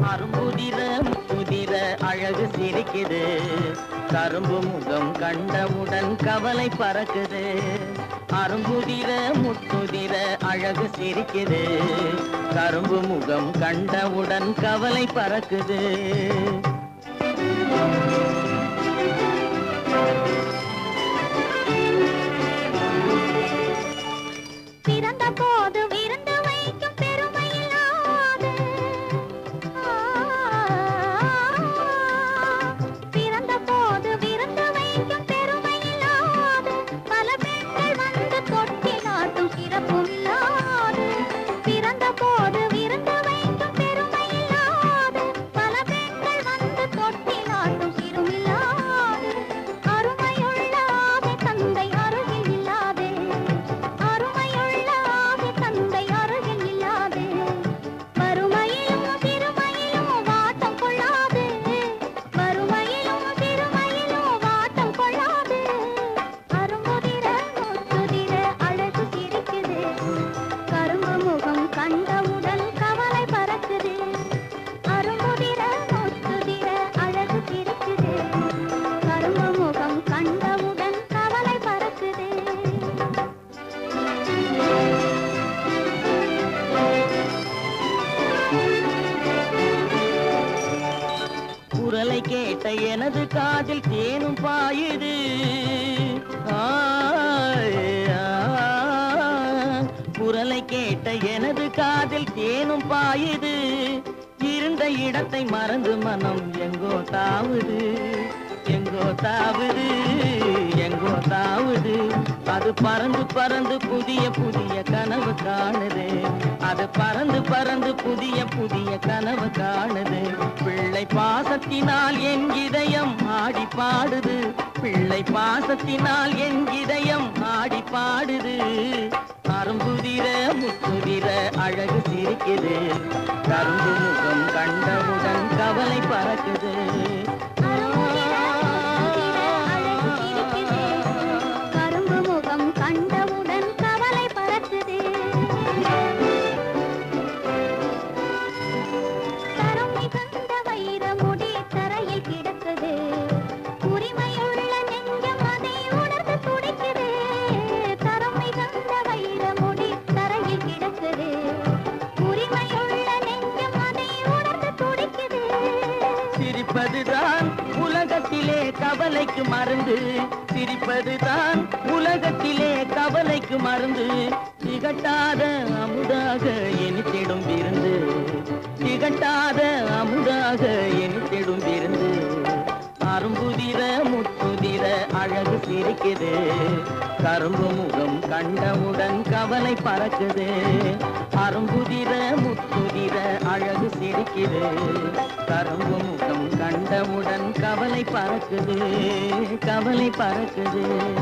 அரும்புதிர முதிர அழகு சிரிக்குது. கரும்பு முகம் கண்டவுடன் கவலை பறக்குது. அரும்புதிர முத்துதிர அழகு சிரிக்குது. கரும்பு முகம் கண்டவுடன் கவலை பறக்குது. குரலை கேட்ட எனது காதில் தேனும் பாயுது. ஆ. குரலை கேட்ட எனது காதில் தேனும் பாயுது. இருந்த இடத்தை மறந்து மனம் எங்கோ தாவுது. எங்கோ தாவுது எங்கோ தா அது பறந்து பறந்து புதிய புதிய கனவு காணுது. அது பறந்து பறந்து புதிய புதிய கனவு காணுது. பிள்ளை பாசத்தினால் என் இதயம் ஆடி பாடுது. பிள்ளை பாசத்தினால் என் இதயம் ஆடி பாடுது. அரும்புதிர முத்துதிர அழகு சிரிக்குது. கரும்பு முகம் கண்டவுடன் கவலை பறக்குது. சிரிப்பதுதான் உலகத்திலே கவலைக்கு மருந்து. சிரிப்பதுதான் உலகத்திலே கவலைக்கு மருந்து. திகட்டாத அமுதாக இனித்திடும் விருந்து. திகட்டாத அமுதாக இனித்திடும் விருந்து. அரும்புதிர முத்துதிர அழகு சிரிக்குது. கரும்பு முகம் கண்டவுடன் கவலை பறக்குது. அரும்புதிர முத்துதிர அழகு சிரிக்குது. கரும்பு முகம் கண்டவுடன் கவலை பறக்குது. கவலை பறக்குது.